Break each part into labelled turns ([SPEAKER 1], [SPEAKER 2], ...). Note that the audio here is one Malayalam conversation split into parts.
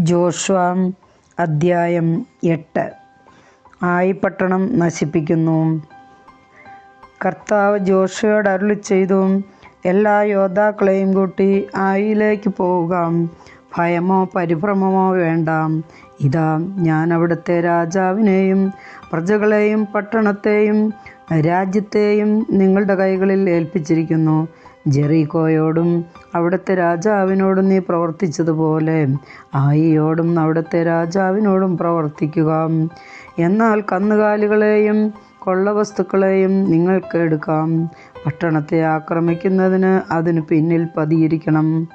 [SPEAKER 1] ജോഷ്വ അദ്ധ്യായം എട്ട്. ആയി പട്ടണം നശിപ്പിക്കുന്നു. കർത്താവ് ജോഷയോട് അരുളി ചെയ്തു എല്ലാ യോദ്ധാക്കളെയും കൂട്ടി ആയിലേക്ക് പോവുക. ഭയമോ പരിഭ്രമമോ വേണ്ട. ഇതാ ഞാൻ അവിടുത്തെ രാജാവിനെയും പ്രജകളെയും പട്ടണത്തെയും രാജ്യത്തെയും നിങ്ങളുടെ കൈകളിൽ ഏൽപ്പിച്ചിരിക്കുന്നു. ജെറീക്കോയോടും അവിടുത്തെ രാജാവിനോടും നീ പ്രവർത്തിച്ചതുപോലെ ആയിയോടും അവിടുത്തെ രാജാവിനോടും പ്രവർത്തിക്കുക. എന്നാൽ കന്നുകാലികളെയും കൊള്ളവസ്തുക്കളെയും നിങ്ങൾക്ക് എടുക്കാം. പട്ടണത്തെ ആക്രമിക്കുന്നതിന് അതിന് പിന്നിൽ പതിയിരിക്കണം.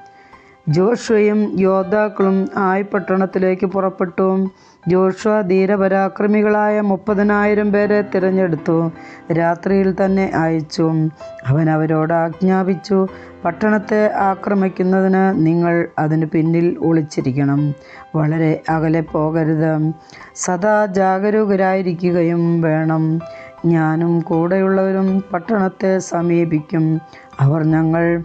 [SPEAKER 1] ജോഷുവയും യോദ്ധാക്കളും ആയി പട്ടണത്തിലേക്ക് പുറപ്പെട്ടു. ജോഷുവ ധീരപരാക്രമികളായ മുപ്പതിനായിരം പേരെ തിരഞ്ഞെടുത്തു. രാത്രിയിൽ തന്നെ അയച്ചു. അവൻ അവരോട് ആജ്ഞാപിച്ചു പട്ടണത്തെ ആക്രമിക്കുന്നതിന് നിങ്ങൾ അതിന് പിന്നിൽ ഒളിച്ചിരിക്കണം. വളരെ അകലെ പോകരുത്. സദാ ജാഗരൂകരായിരിക്കുകയും വേണം. ഞാനും കൂടെയുള്ളവരും പട്ടണത്തെ സമീപിക്കും. അവർ ഞങ്ങൾ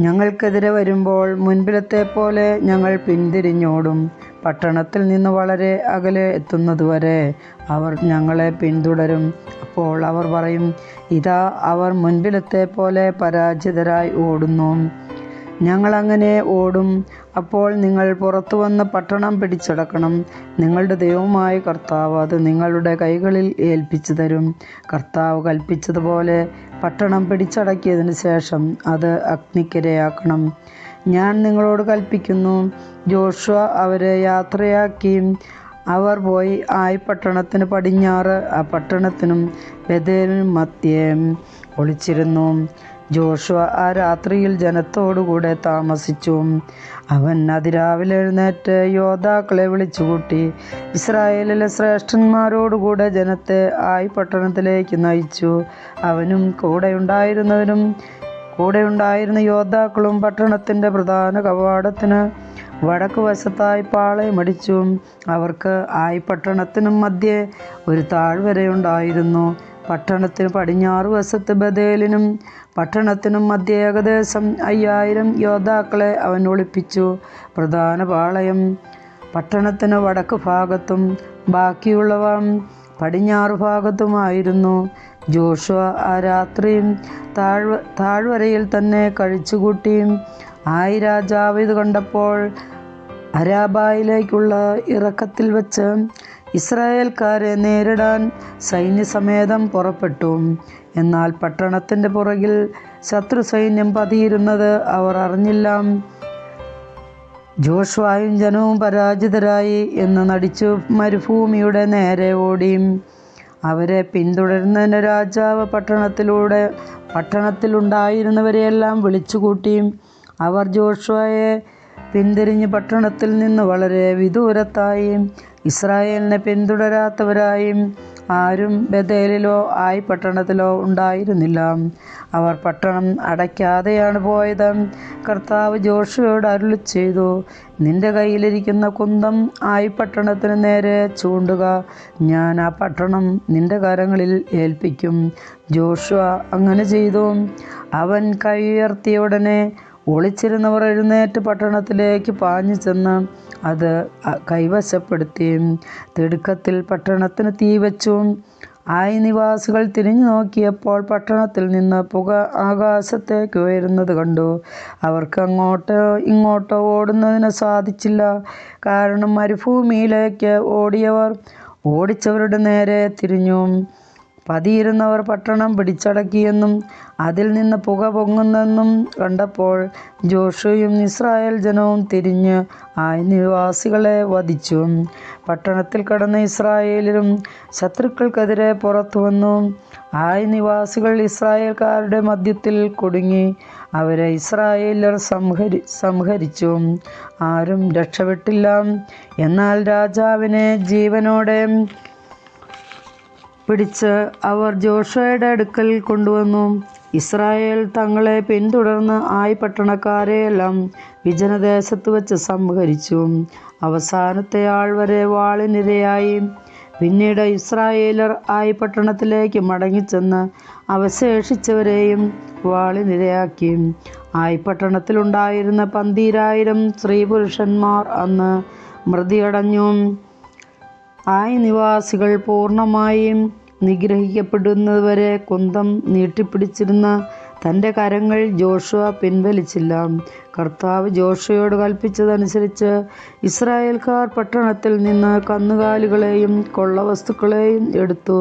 [SPEAKER 1] ഞങ്ങൾക്കെതിരെ വരുമ്പോൾ മുൻപിലത്തെ പോലെ ഞങ്ങൾ പിന്തിരിഞ്ഞോടും. പട്ടണത്തിൽ നിന്ന് വളരെ അകലെ എത്തുന്നതുവരെ അവർ ഞങ്ങളെ പിന്തുടരും. അപ്പോൾ അവർ പറയും ഇതാ അവർ മുൻപിലത്തെ പോലെ പരാജിതരായി ഓടുന്നു. ഞങ്ങളങ്ങനെ ഓടും. അപ്പോൾ നിങ്ങൾ പുറത്തു വന്ന് പട്ടണം പിടിച്ചടക്കണം. നിങ്ങളുടെ ദൈവമായ കർത്താവ് അത് നിങ്ങളുടെ കൈകളിൽ ഏൽപ്പിച്ചു തരും. കർത്താവ് കൽപ്പിച്ചതുപോലെ പട്ടണം പിടിച്ചടക്കിയതിന് ശേഷം അത് അഗ്നിക്കിരയാക്കണം. ഞാൻ നിങ്ങളോട് കൽപ്പിക്കുന്നു ജോഷുവ അവരെ യാത്രയാക്കി. അവർ പോയി ആയി പട്ടണത്തിന് പടിഞ്ഞാറ് ആ പട്ടണത്തിനും ബദേലിനും മധ്യേ. ഒളിച്ചിരുന്നു. ജോഷുവ ആ രാത്രിയിൽ ജനത്തോടുകൂടെ താമസിച്ചു. അവൻ അതിരാവിലെ എഴുന്നേറ്റ് യോദ്ധാക്കളെ വിളിച്ചുകൂട്ടി ഇസ്രായേലിലെ ശ്രേഷ്ഠന്മാരോടുകൂടെ ജനത്തെ ആയി പട്ടണത്തിലേക്ക് നയിച്ചു. അവനും കൂടെയുണ്ടായിരുന്നവരും കൂടെയുണ്ടായിരുന്ന യോദ്ധാക്കളും പട്ടണത്തിന്റെ പ്രധാന കവാടത്തിന് വടക്ക് വശത്തായി പാളയമടിച്ചു അവർക്ക് ആയി പട്ടണത്തിനും മധ്യേ ഒരു താഴ്വരയുണ്ടായിരുന്നു. പട്ടണത്തിന് പടിഞ്ഞാറ് വശത്ത് ബദേലിനും പട്ടണത്തിനും മധ്യ ഏകദേശം അയ്യായിരം യോദ്ധാക്കളെ അവൻ ഒളിപ്പിച്ചു. പ്രധാന പാളയം പട്ടണത്തിന് വടക്ക് ഭാഗത്തും ബാക്കിയുള്ളവ പടിഞ്ഞാറ് ഭാഗത്തുമായിരുന്നു. ജോഷുവ ആ രാത്രിയും താഴ്വ താഴ്വരയിൽ തന്നെ കഴിച്ചുകൂട്ടി. ആയി രാജാവ് ഇത് കണ്ടപ്പോൾ അരാബായിലേക്കുള്ള ഇറക്കത്തിൽ വെച്ച് ഇസ്രായേൽക്കാരെ നേരിടാൻ സൈന്യസമേതം പുറപ്പെട്ടു. എന്നാൽ പട്ടണത്തിന്റെ പുറകിൽ ശത്രു സൈന്യം പതിയിരുന്നത് അവർ അറിഞ്ഞില്ല. ജോഷ്വായും ജനവും പരാജിതരായി എന്ന് നടിച്ചു മരുഭൂമിയുടെ നേരെ ഓടി. അവരെ പിന്തുടരുന്നതിന് രാജാവ് പട്ടണത്തിലൂടെ പട്ടണത്തിലുണ്ടായിരുന്നവരെയെല്ലാം വിളിച്ചുകൂട്ടി. അവർ ജോഷ്വയെ പിന്തിരിഞ്ഞ് പട്ടണത്തിൽ നിന്ന് വളരെ വിദൂരത്തായി ഇസ്രായേലിനെ പിന്തുടരാത്തവരായും ആരും ബദേലിലോ ആയി പട്ടണത്തിലോ ഉണ്ടായിരുന്നില്ല. അവർ പട്ടണം അടയ്ക്കാതെയാണ് പോയത്. കർത്താവ് ജോഷയോട് അരുളി ചെയ്തു നിന്റെ കയ്യിലിരിക്കുന്ന കുന്തം ആയി പട്ടണത്തിന് നേരെ ചൂണ്ടുക. ഞാൻ ആ പട്ടണം നിന്റെ കരങ്ങളിൽ ഏൽപ്പിക്കും. ജോഷുവ അങ്ങനെ ചെയ്തു. അവൻ കൈ ഉയർത്തിയ ഉടനെ ഒളിച്ചിരുന്നവർ എഴുന്നേറ്റ് പട്ടണത്തിലേക്ക് പാഞ്ഞു ചെന്ന് അത് കൈവശപ്പെടുത്തി. തിടുക്കത്തിൽ പട്ടണത്തിന് തീ വെച്ചു. ആയി നിവാസികൾ തിരിഞ്ഞു നോക്കിയപ്പോൾ പട്ടണത്തിൽ നിന്ന് പുക ആകാശത്തേക്ക് ഉയരുന്നത് കണ്ടു. അവർക്ക് അങ്ങോട്ടോ ഇങ്ങോട്ടോ ഓടുന്നതിന് സാധിച്ചില്ല. കാരണം മരുഭൂമിയിലേക്ക് ഓടിയവർ ഓടിച്ചവരുടെ നേരെ തിരിഞ്ഞു. പതിയിരുന്നവർ പട്ടണം പിടിച്ചടക്കിയെന്നും അതിൽ നിന്ന് പുക പൊങ്ങുന്നെന്നും കണ്ടപ്പോൾ ജോഷയും ഇസ്രായേൽ ജനവും തിരിഞ്ഞ് ആ നിവാസികളെ വധിച്ചു. പട്ടണത്തിൽ കടന്ന ഇസ്രായേലിലും ശത്രുക്കൾക്കെതിരെ പുറത്തു വന്നു ആ നിവാസികൾ ഇസ്രായേൽക്കാരുടെ മധ്യത്തിൽ കുടുങ്ങി അവരെ ഇസ്രായേലർ സംഹരി സംഹരിച്ചു. ആരും രക്ഷപ്പെട്ടില്ല. എന്നാൽ രാജാവിനെ ജീവനോടെ പിടിച്ച് അവർ ജോഷയുടെ അടുക്കൽ കൊണ്ടുവന്നു. ഇസ്രായേൽ തങ്ങളെ പിന്തുടർന്ന് ആയി പട്ടണക്കാരെയെല്ലാം വിജനദേശത്ത് വെച്ച് സംഹരിച്ചു. അവസാനത്തെ ആൾ വരെ വാളിനിരയായി. പിന്നീട് ഇസ്രായേലർ ആയി പട്ടണത്തിലേക്ക് മടങ്ങിച്ചെന്ന് അവശേഷിച്ചവരെയും വാളിനിരയാക്കി. ആയി പട്ടണത്തിലുണ്ടായിരുന്ന പന്തീരായിരം സ്ത്രീ പുരുഷന്മാർ അന്ന് മൃതിയടഞ്ഞു. ആയി നിവാസികൾ പൂർണമായും നിഗ്രഹിക്കപ്പെടുന്നതുവരെ കുന്തം നീട്ടിപ്പിടിച്ചിരുന്ന തന്റെ കരങ്ങൾ ജോഷുവ പിൻവലിച്ചില്ല. കർത്താവ് ജോഷയോട് കൽപ്പിച്ചതനുസരിച്ച് ഇസ്രായേൽക്കാർ പട്ടണത്തിൽ നിന്ന് കന്നുകാലികളെയും കൊള്ളവസ്തുക്കളെയും എടുത്തു.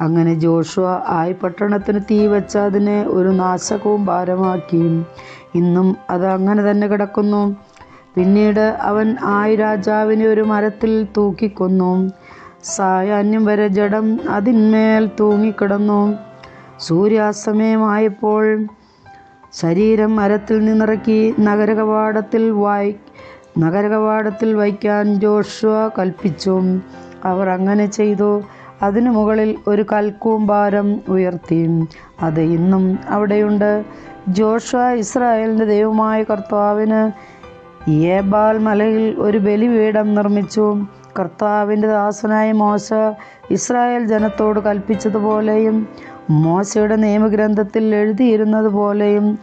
[SPEAKER 1] അങ്ങനെ ജോഷുവ ആയി പട്ടണത്തിന് തീ വെച്ച് അതിനെ ഒരു നാശകവും ഭാരമാക്കി. ഇന്നും അത് അങ്ങനെ തന്നെ കിടക്കുന്നു. പിന്നീട് അവൻ ആയി രാജാവിനെ ഒരു മരത്തിൽ തൂക്കിക്കൊന്നു. സായാഹ്നം വരെ ജഡം അതിന്മേൽ തൂങ്ങിക്കിടന്നു. സൂര്യാസ്തമയമായപ്പോൾ ശരീരം മരത്തിൽ നിന്നിറക്കി നഗരകവാടത്തിൽ വായി നഗരകവാടത്തിൽ വയ്ക്കാൻ ജോഷുവ കൽപ്പിച്ചു. അവർ അങ്ങനെ ചെയ്തു. അതിനു മുകളിൽ ഒരു കൽക്കൂമ്പാരം ഉയർത്തി. അത് ഇന്നും അവിടെയുണ്ട്. ജോഷുവ ഇസ്രായേലിന്റെ ദൈവമായ കർത്താവിന് ഏബാൽ മലയിൽ ഒരു ബലിപീഠം നിർമ്മിച്ചു. കർത്താവിന്റെ ദാസനായ മോശ ഇസ്രായേൽ ജനത്തോട് കൽപ്പിച്ചതുപോലെയും മോശയുടെ നിയമഗ്രന്ഥത്തിൽ എഴുതിയിരുന്നത് പോലെയും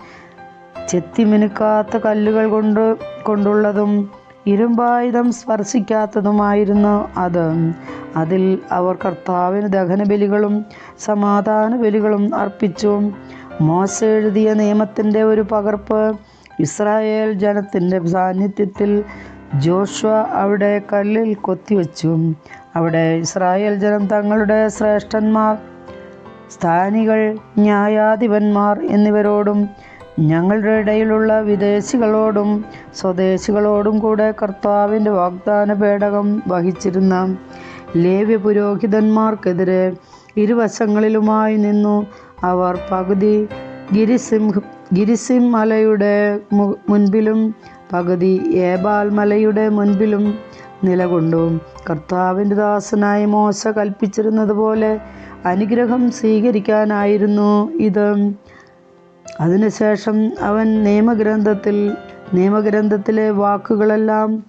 [SPEAKER 1] ചെത്തിമിനുക്കാത്ത കല്ലുകൾ കൊണ്ട് കൊണ്ടുള്ളതും ഇരുമ്പായുധം സ്പർശിക്കാത്തതുമായിരുന്നു അത്. അതിൽ അവർ കർത്താവിന് ദഹനബലികളും സമാധാന ബലികളും അർപ്പിച്ചു. മോശ എഴുതിയ നിയമത്തിന്റെ ഒരു പകർപ്പ് ഇസ്രായേൽ ജനത്തിന്റെ സാന്നിധ്യത്തിൽ ജോഷ അവിടെ കല്ലിൽ കൊത്തിവെച്ചു. അവിടെ ഇസ്രായേൽ ജനം തങ്ങളുടെ ശ്രേഷ്ഠന്മാർ സ്ഥാനികൾ ന്യായാധിപന്മാർ എന്നിവരോടും ഞങ്ങളുടെ ഇടയിലുള്ള വിദേശികളോടും സ്വദേശികളോടും കൂടെ കർത്താവിന്റെ വാഗ്ദാന പേടകം വഹിച്ചിരുന്ന ലേവ്യ പുരോഹിതന്മാർക്കെതിരെ ഇരുവശങ്ങളിലുമായി നിന്നു അവർ പകുതി ഗിരിസിംഹ ഗിരിസിം മലയുടെ മുൻപിലും പകുതി ഏബാൽ മലയുടെ മുൻപിലും നിലകൊണ്ടു. കർത്താവിന്റെ ദാസനായ മോശ കൽപ്പിച്ചിരുന്നത് പോലെ അനുഗ്രഹം സ്വീകരിക്കാനായിരുന്നു ഇത്. അതിനുശേഷം അവൻ നിയമഗ്രന്ഥത്തിൽ നിയമഗ്രന്ഥത്തിലെ വാക്കുകളെല്ലാം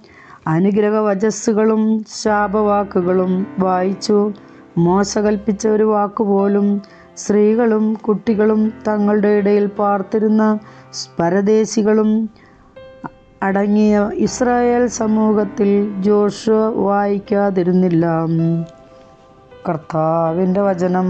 [SPEAKER 1] അനുഗ്രഹ വചസ്സുകളും ശാപവാക്കുകളും വായിച്ചു. മോശ കൽപ്പിച്ച ഒരു വാക്കുപോലും സ്ത്രീകളും കുട്ടികളും തങ്ങളുടെ ഇടയിൽ പാർത്തിരുന്ന പരദേശികളും അടങ്ങിയ ഇസ്രായേൽ സമൂഹത്തിൽ ജോഷുവ വായിക്കാതിരുന്നില്ല. കർത്താവിന്റെ വചനം.